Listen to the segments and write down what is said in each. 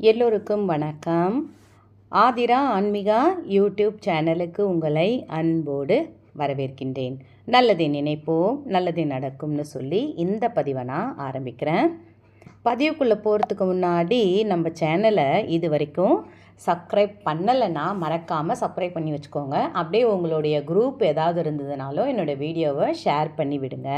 எல்லோருக்கும் வணக்கம். ஆதிரா ஆன்மீகா யூடியூப் சேனலுக்கு உங்களை அன்போடு வரவேற்கின்றேன். நல்லதை நினைப்போம் நல்லது நடக்கும்னு சொல்லி இந்த பதிவை நான் ஆரம்பிக்கிறேன். பதிவுக்குள்ளே போகிறதுக்கு முன்னாடி நம்ம சேனலை இது வரைக்கும் சப்ஸ்கிரைப் பண்ணலைன்னா மறக்காமல் சப்ஸ்கிரைப் பண்ணி வச்சுக்கோங்க. அப்படியே உங்களுடைய குரூப் ஏதாவது இருந்ததுனாலும் என்னோடய வீடியோவை ஷேர் பண்ணி விடுங்க.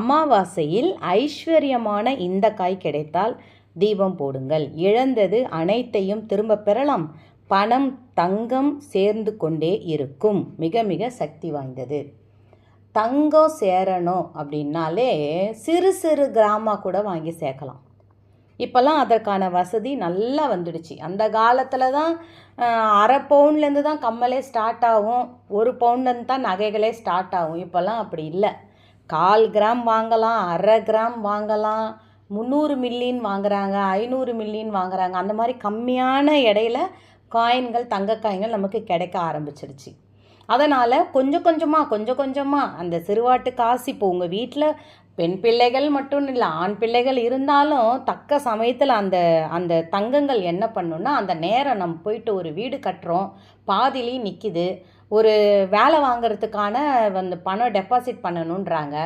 அமாவாசையில் ஐஸ்வர்யமான இந்த காய் கிடைத்தால் தீபம் போடுங்கள். இழந்தது அனைத்தையும் திரும்ப பெறலாம். பணம் தங்கம் சேர்ந்து கொண்டே இருக்கும். மிக மிக சக்தி வாய்ந்தது. தங்கம் சேரணும் அப்படின்னாலே சிறு சிறு கிராமா கூட வாங்கி சேர்க்கலாம். இப்போல்லாம் அதற்கான வசதி நல்லா வந்துடுச்சு. அந்த காலத்தில் தான் அரை பவுன்லேருந்து தான் கம்மலே ஸ்டார்ட் ஆகும். ஒரு பவுன்லேருந்து தான் நகைகளே ஸ்டார்ட் ஆகும். இப்போல்லாம் அப்படி இல்லை. கால் கிராம் வாங்கலாம் அரை கிராம் வாங்கலாம். முந்நூறு மில்லின்னு வாங்குறாங்க ஐநூறு மில்லின்னு வாங்குறாங்க. அந்த மாதிரி கம்மியான இடையில காயின்கள் தங்க காயின்கள் நமக்கு கிடைக்க ஆரம்பிச்சிடுச்சு அதனால் கொஞ்சம் கொஞ்சமாக கொஞ்சம் கொஞ்சமாக அந்த சிறுவாட்டு காசு இப்போ உங்கள் வீட்டில் பெண் பிள்ளைகள் மட்டும் இல்லை ஆண் பிள்ளைகள் இருந்தாலும் தக்க சமயத்தில் அந்த அந்த தங்கங்கள் என்ன பண்ணுன்னா அந்த நேரம் நம்ம போயிட்டு ஒரு வீடு கட்டுறோம் பாதிலேயும் நிற்கிது ஒரு வேலை வாங்கிறதுக்கான வந்து பணம் டெபாசிட் பண்ணணுன்றாங்க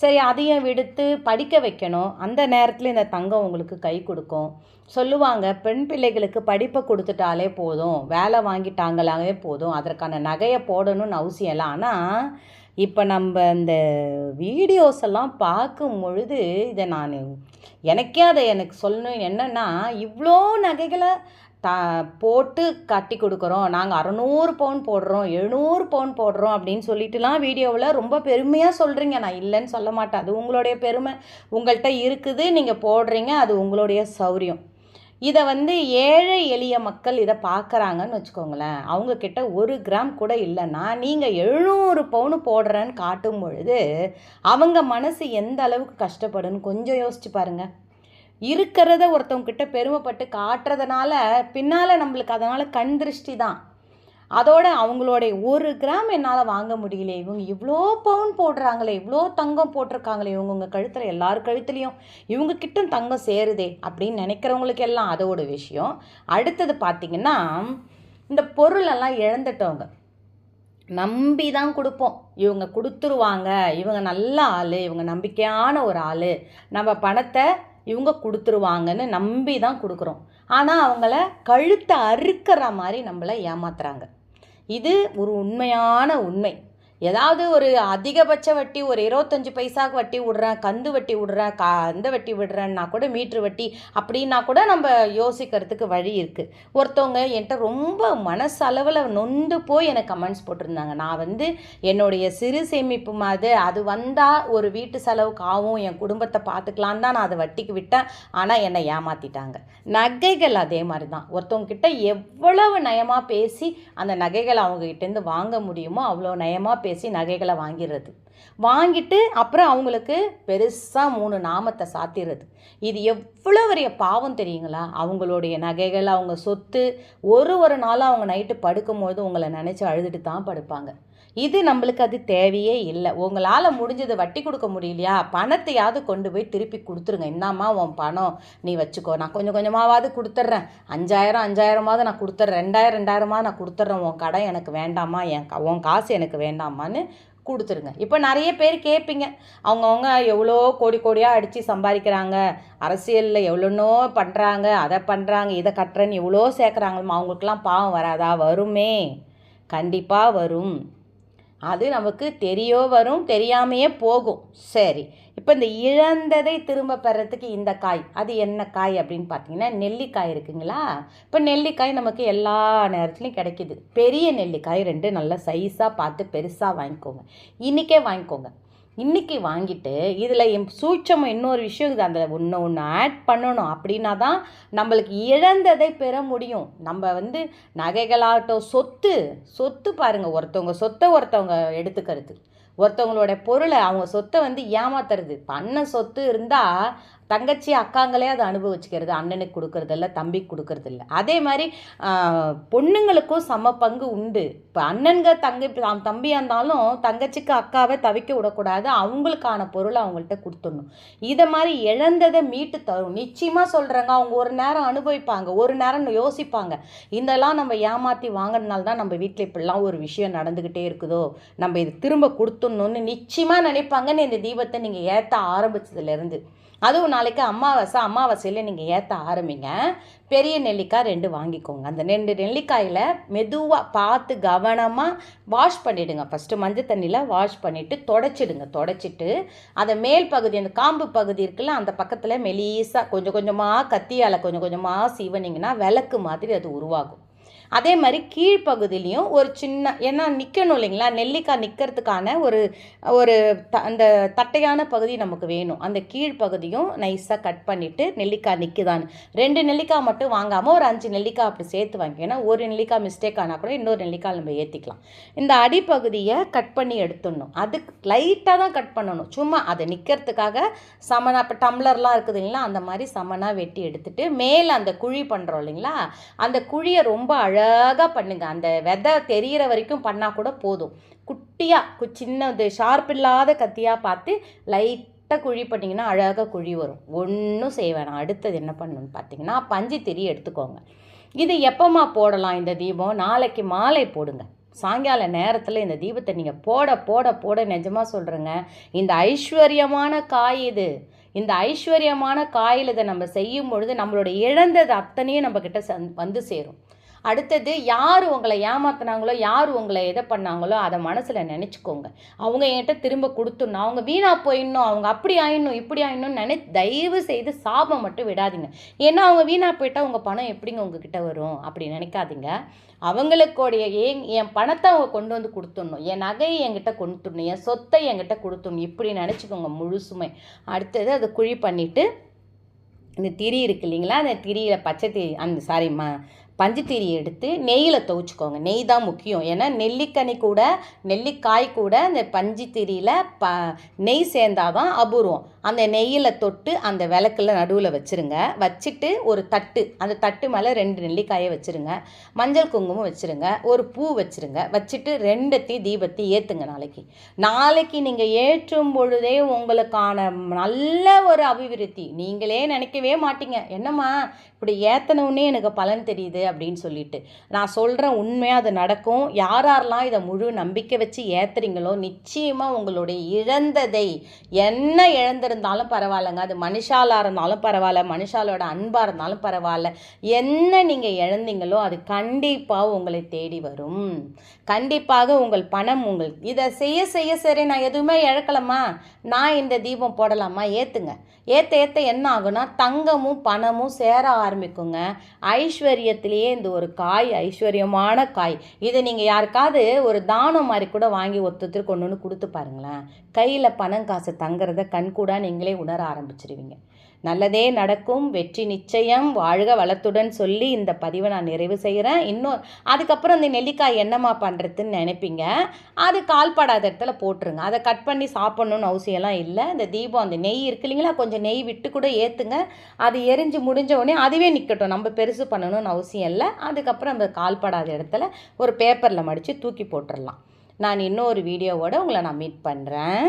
சரி அதையும் விடுத்து படிக்க வைக்கணும். அந்த நேரத்தில் இந்த தங்கம் உங்களுக்கு கை கொடுக்கும். சொல்லுவாங்க பெண் பிள்ளைகளுக்கு படிப்பை கொடுத்துட்டாலே போதும். வேலை வாங்கிட்டாங்களாவே போதும். அதற்கான நகையை போடணும்னு அவசியம் இல்லை. ஆனால் இப்போ நம்ம இந்த வீடியோஸ் எல்லாம் பார்க்கும் பொழுது இதை நான் எனக்கே அதை எனக்கு சொல்லணும். என்னென்னா இவ்வளோ நகைகளை த போட்டு கட்டி கொடுக்குறோம். நாங்கள் அறநூறு பவுன் போடுறோம். எழுநூறு பவுன் போடுறோம் அப்படின்னு சொல்லிட்டுலாம் வீடியோவில் ரொம்ப பெருமையாக சொல்கிறீங்க நான் இல்லைன்னு சொல்ல மாட்டேன். அது உங்களுடைய பெருமை. உங்கள்கிட்ட இருக்குது. நீங்கள் போடுறீங்க. அது உங்களுடைய சௌரியம். இதை வந்து ஏழை எளிய மக்கள் இதை பார்க்குறாங்கன்னு வச்சுக்கோங்களேன். அவங்கக்கிட்ட ஒரு கிராம் கூட இல்லைன்னா நீங்கள் எழுநூறு பவுன் போடுறேன்னு காட்டும் பொழுது அவங்க மனசு எந்த அளவுக்கு கஷ்டப்படுன்னு கொஞ்சம் யோசிச்சு பாருங்கள் இருக்கிறத ஒருத்தவங்கிட்ட பெருமைப்பட்டு காட்டுறதுனால பின்னால் நம்மளுக்கு அதனால் கண் திருஷ்டி தான் அதோட அவங்களுடைய ஒரு கிராம் என்னால் வாங்க முடியலையே இவங்க இவ்வளோ பவுன் போடுறாங்களே இவ்வளோ தங்கம் போட்டிருக்காங்களே இவங்கவுங்க கழுத்தில் எல்லார் கழுத்துலேயும் இவங்கக்கிட்ட தங்கம் சேருதே அப்படின்னு நினைக்கிறவங்களுக்கு எல்லாம் அதோட விஷயம். அடுத்தது பார்த்திங்கன்னா இந்த பொருளெல்லாம் இழந்துட்டவங்க. நம்பி தான் கொடுப்போம். இவங்க கொடுத்துருவாங்க. இவங்க நல்ல ஆள். இவங்க நம்பிக்கையான ஒரு ஆள். நம்ம பணத்தை இவங்க கொடுத்துருவாங்கன்னு நம்பி தான் கொடுக்குறோம். ஆனால் அவங்கள கழுத்தை அறுக்கிற மாதிரி நம்மளை ஏமாத்துறாங்க. இது ஒரு உண்மையான உண்மை. ஏதாவது ஒரு அதிகபட்ச வட்டி ஒரு இருபத்தஞ்சி பைசாவுக்கு வட்டி விடுறேன் கந்து வட்டி விடுறேன் கா அந்த வட்டி விடுறேன்னா கூட மீட்ரு வட்டி அப்படின்னா கூட நம்ம யோசிக்கிறதுக்கு வழி இருக்குது ஒருத்தவங்க என்கிட்ட ரொம்ப மனசளவில் நொந்து போய் எனக்கு கமெண்ட்ஸ் போட்டிருந்தாங்க. நான் வந்து என்னுடைய சிறு சேமிப்பு மாதிரி அது வந்தால் ஒரு வீட்டு செலவுக்கு ஆகும் என் குடும்பத்தை பார்த்துக்கலான்னு தான் நான் அதை வட்டிக்கு விட்டேன். ஆனால் என்னை ஏமாற்றிட்டாங்க நகைகள் அதே மாதிரி தான் ஒருத்தவங்கக்கிட்ட எவ்வளவு நயமாக பேசி அந்த நகைகளை அவங்ககிட்டேருந்து வாங்க முடியுமோ அவ்வளோ நயமாக பேசி நகைகளை வாங்கிடுறது. வாங்கிட்டு அப்புறம் அவங்களுக்கு பெருசாக மூணு நாமத்தை சாத்திடுறது. இது எவ்வளோ பெரிய பாவம் தெரியுங்களா? அவங்களுடைய நகைகள் அவங்க சொத்து ஒரு ஒரு நாளும் அவங்க நைட்டு படுக்கும்போது உங்களை நினச்சி அழுதுட்டு தான் படுப்பாங்க. இது நம்மளுக்கு அது தேவையே இல்லை. உங்களால் முடிஞ்சது வட்டி கொடுக்க முடியலையா? பணத்தையாவது கொண்டு போய் திருப்பி கொடுத்துருங்க. இந்தாம்மா உன் பணம் நீ வச்சுக்கோ. நான் கொஞ்சம் கொஞ்சமாவது கொடுத்துட்றேன். அஞ்சாயிரம் அஞ்சாயிரமாவது நான் கொடுத்துட்றேன். ரெண்டாயிரம் ரெண்டாயிரமாவது நான் கொடுத்துட்றேன். உன் கடை எனக்கு வேண்டாமா என் உன் காசு எனக்கு வேண்டாமான்னு கொடுத்துருங்க. இப்போ நிறைய பேர் கேட்பீங்க அவங்கவுங்க எவ்வளோ கோடி கோடியாக அடித்து சம்பாதிக்கிறாங்க. அரசியலில் எவ்வளோனோ பண்ணுறாங்க அதை பண்ணுறாங்க இதை கட்டுறேன்னு எவ்வளோ சேர்க்குறாங்களோ. அவங்களுக்கெல்லாம் பாவம் வராதா? வருமே. கண்டிப்பாக வரும். அது நமக்கு தெரியோ வரும் தெரியாமையே போகும். சரி இப்போ இந்த இழந்ததை திரும்ப பெறத்துக்கு இந்த காய் அது என்ன காய் அப்படின்னு பார்த்தீங்கன்னா நெல்லிக்காய் இருக்குங்களா? இப்போ நெல்லிக்காய் நமக்கு எல்லா நேரத்துலையும் கிடைக்குது. பெரிய நெல்லிக்காய் ரெண்டு நல்லா சைஸாக பார்த்து பெருசாக வாங்கிக்கோங்க. இன்றைக்கே வாங்கிக்கோங்க. இன்றைக்கி வாங்கிட்டு இதில் என் சூட்சம் இன்னொரு விஷயம் இது அந்த ஒன்று ஒன்று ஆட் பண்ணணும் அப்படின்னா தான் நம்மளுக்கு இழந்ததை பெற முடியும். நம்ம வந்து நகைகளாகட்டும் சொத்து சொத்து பாருங்கள் ஒருத்தவங்க சொத்தை ஒருத்தவங்க எடுத்துக்கிறது. ஒருத்தவங்களோட பொருளை அவங்க சொத்தை வந்து ஏமாத்துறது. பண்ண சொத்து இருந்தால் தங்கச்சி அக்காங்களே அதை அனுபவிச்சுக்கிறது அண்ணனுக்கு கொடுக்கறதில்ல தம்பிக்கு கொடுக்கறதில்ல. அதே மாதிரி பொண்ணுங்களுக்கும் சம பங்கு உண்டு. இப்போ அண்ணன்க தங்கை தம்பியாக இருந்தாலும் தங்கச்சிக்கு அக்காவை தவிக்க விடக்கூடாது. அவங்களுக்கான பொருளை அவங்கள்ட்ட கொடுத்துடணும். இதை மாதிரி இழந்ததை மீட்டு தரும் நிச்சயமாக சொல்கிறாங்க அவங்க ஒரு நேரம் அனுபவிப்பாங்க ஒரு நேரம் யோசிப்பாங்க. இதெல்லாம் நம்ம ஏமாற்றி வாங்கினால தான் நம்ம வீட்டில் இப்படிலாம் ஒரு விஷயம் நடந்துக்கிட்டே இருக்குதோ? நம்ம இது திரும்ப கொடுத்துடணும்னு நிச்சயமாக நினைப்பாங்கன்னு இந்த தீபத்தை நீங்கள் ஏற்ற ஆரம்பிச்சதுலேருந்து அதுவும் நாளைக்கு அமாவாசை அமாவாசையில் நீங்கள் ஏற்ற ஆரம்பிங்க. பெரிய நெல்லிக்காய் ரெண்டு வாங்கிக்கோங்க. அந்த ரெண்டு நெல்லிக்காயில் மெதுவாக பார்த்து கவனமாக வாஷ் பண்ணிவிடுங்க ஃபஸ்ட்டு மஞ்சள் தண்ணியில் வாஷ் பண்ணிவிட்டு தொடச்சிடுங்க. தொடச்சிட்டு அதை மேல் பகுதி அந்த காம்பு பகுதி இருக்குல்ல அந்த பக்கத்தில் மெலீஸாக கொஞ்சம் கொஞ்சமாக கத்தியால் கொஞ்சம் கொஞ்சமாக சீவனிங்கன்னா விளக்கு மாதிரி அது உருவாகும். அதே மாதிரி கீழ்ப்பகுதியிலையும் ஒரு சின்ன ஏன்னா நிற்கணும் இல்லைங்களா? நெல்லிக்காய் நிற்கிறதுக்கான ஒரு ஒரு த அந்த தட்டையான பகுதி நமக்கு வேணும். அந்த கீழ்ப்பகுதியும் நைஸாக கட் பண்ணிவிட்டு நெல்லிக்காய் நிற்குதான்னு ரெண்டு நெல்லிக்காய் மட்டும் வாங்காமல் ஒரு அஞ்சு நெல்லிக்காய் அப்படி சேர்த்து வாங்கி ஏன்னா ஒரு நெல்லிக்காய் மிஸ்டேக் ஆனால் கூட இன்னொரு நெல்லிக்காய் நம்ம ஏற்றிக்கலாம் இந்த அடிப்பகுதியை கட் பண்ணி எடுத்துடணும். அதுக்கு லைட்டாக தான் கட் பண்ணணும். சும்மா அதை நிற்கிறதுக்காக சமனாக இப்போ டம்ளர்லாம் இருக்குது இல்லைங்களா? அந்த மாதிரி சமனாக வெட்டி எடுத்துகிட்டு மேலே அந்த குழி பண்ணுறோம் இல்லைங்களா? அந்த குழியை ரொம்ப அழகாக பண்ணுங்கள் அந்த விதை தெரியிற வரைக்கும் பண்ணால் கூட போதும். குட்டியாக கு சின்னது ஷார்ப் இல்லாத கத்தியாக பார்த்து லைட்டாக குழி பண்ணிங்கன்னா அழகாக குழி வரும். ஒன்றும் செய்ய வேணாம். அடுத்தது என்ன பண்ணணும்னு பார்த்தீங்கன்னா பஞ்சு திரி எடுத்துக்கோங்க. இது எப்போம்மா போடலாம் இந்த தீபம்? நாளைக்கு மாலை போடுங்க. சாயங்கால நேரத்தில் இந்த தீபத்தை நீங்கள் போட போட போட நிஜமாக சொல்கிறேங்க இந்த ஐஸ்வர்யமான காய் இது. இந்த ஐஸ்வர்யமான காயில் இதை நம்ம செய்யும் பொழுது நம்மளோட இழந்தது அத்தனையும் நம்மக்கிட்ட சந் வந்து சேரும். அடுத்தது யார் உங்களை ஏமாத்தினாங்களோ யார் உங்களை எதை பண்ணாங்களோ அதை மனசில் நினச்சிக்கோங்க. அவங்க என்கிட்ட திரும்ப கொடுத்துடணும். அவங்க வீணாக போயிடணும். அவங்க அப்படி ஆயிடணும் இப்படி ஆயிடணும்னு நினை தயவு செய்து சாபம் மட்டும் விடாதீங்க. ஏன்னா அவங்க வீணாக போயிட்டால் உங்கள் பணம் எப்படிங்க உங்ககிட்ட வரும்? அப்படி நினைக்காதீங்க. அவங்களுக்கோடைய ஏன் என் பணத்தை அவங்க கொண்டு வந்து கொடுத்துடணும். என் நகையை என்கிட்ட கொடுத்துடணும். என் சொத்தை என்கிட்ட கொடுத்துடணும். இப்படி நினச்சிக்கோங்க முழுசுமே. அடுத்தது அதை குழி பண்ணிவிட்டு இந்த திரி இருக்கு இல்லைங்களா? அந்த திரியில் பச்சை திரி அந்த சாரி ம பஞ்சு எடுத்து நெய்யில் துவைச்சிக்கோங்க. நெய் தான் முக்கியம். ஏன்னா நெல்லிக்கனி கூட நெல்லிக்காய் கூட அந்த பஞ்சுத்தீரியில் ப நெய் சேர்ந்தாதான் அபூர்வம். அந்த நெய்யில் தொட்டு அந்த விளக்குல நடுவில் வச்சுருங்க. வச்சுட்டு ஒரு தட்டு அந்த தட்டு மேலே ரெண்டு நெல்லிக்காயை வச்சுருங்க. மஞ்சள் குங்குமம் வச்சுருங்க. ஒரு பூ வச்சுருங்க. வச்சுட்டு ரெண்டத்தி தீபத்தை ஏற்றுங்க நாளைக்கு. நாளைக்கு நீங்கள் ஏற்றும் பொழுதே உங்களுக்கான நல்ல ஒரு அபிவிருத்தி. நீங்களே நினைக்கவே மாட்டீங்க. என்னம்மா? இப்படி ஏற்றினவுன்னே எனக்கு பலன் தெரியுது. அப்படின்னு சொல்லிட்டு. நான் சொல்கிறேன் உண்மையாக அது நடக்கும். யார் யாரெல்லாம் இதை முழு நம்பிக்கை வச்சு ஏத்துறீங்களோ நிச்சயமாக உங்களுடைய இழந்ததை என்ன இழந்திருந்தாலும் பரவாயில்லைங்க. அது மனுஷாலாக இருந்தாலும் பரவாயில்ல மனுஷாலோட அன்பாக இருந்தாலும் பரவாயில்ல. என்ன நீங்கள் இழந்தீங்களோ அது கண்டிப்பாக உங்களை தேடி வரும். கண்டிப்பாக உங்கள் பணம் உங்கள் இதை செய்ய செய்ய சரி நான் எதுவுமே இழக்கலம்மா. நான் இந்த தீபம் போடலாமா? ஏற்றுங்க ஏற்ற ஏற்ற என்ன ஆகும்னா தங்கமும் பணமும் சேர ஆரம்பிக்குங்க. ஐஸ்வர்யத்திலேயே இந்த ஒரு காய் ஐஸ்வர்யமான காய். இதை நீங்கள் யாருக்காவது ஒரு தானம் மாதிரி கூட வாங்கி ஒருத்தர் கொண்டு வந்து கொடுத்து பாருங்களேன். கையில் பணம் காசு தங்குறத கண்கூடாக நீங்களே உணர ஆரம்பிச்சிருவீங்க. நல்லதே நடக்கும் வெற்றி நிச்சயம் வாழ்க வளத்துடன் சொல்லி இந்த பதிவை நான் நிறைவு செய்கிறேன். இன்னும் அதுக்கப்புறம் இந்த நெல்லிக்காய் என்னம்மா பண்ணுறதுன்னு நினைப்பீங்க. அது கால்படாத இடத்துல போட்டுருங்க. அதை கட் பண்ணி சாப்பிட்ணுன்னு அவசியம்லாம் இல்லை. இந்த தீபம் அந்த நெய் இருக்கு இல்லைங்களா கொஞ்சம் நெய் விட்டு கூட ஏற்றுங்க அது எரிஞ்சு முடிஞ்ச உடனே அதுவே நிற்கட்டும் நம்ம பெருசு பண்ணணும்னு அவசியம் இல்லை. அதுக்கப்புறம் அந்த கால்படாத இடத்துல ஒரு பேப்பரில் மடித்து தூக்கி போட்டுடலாம் நான் இன்னொரு வீடியோவோடு உங்களை நான் மீட் பண்ணுறேன்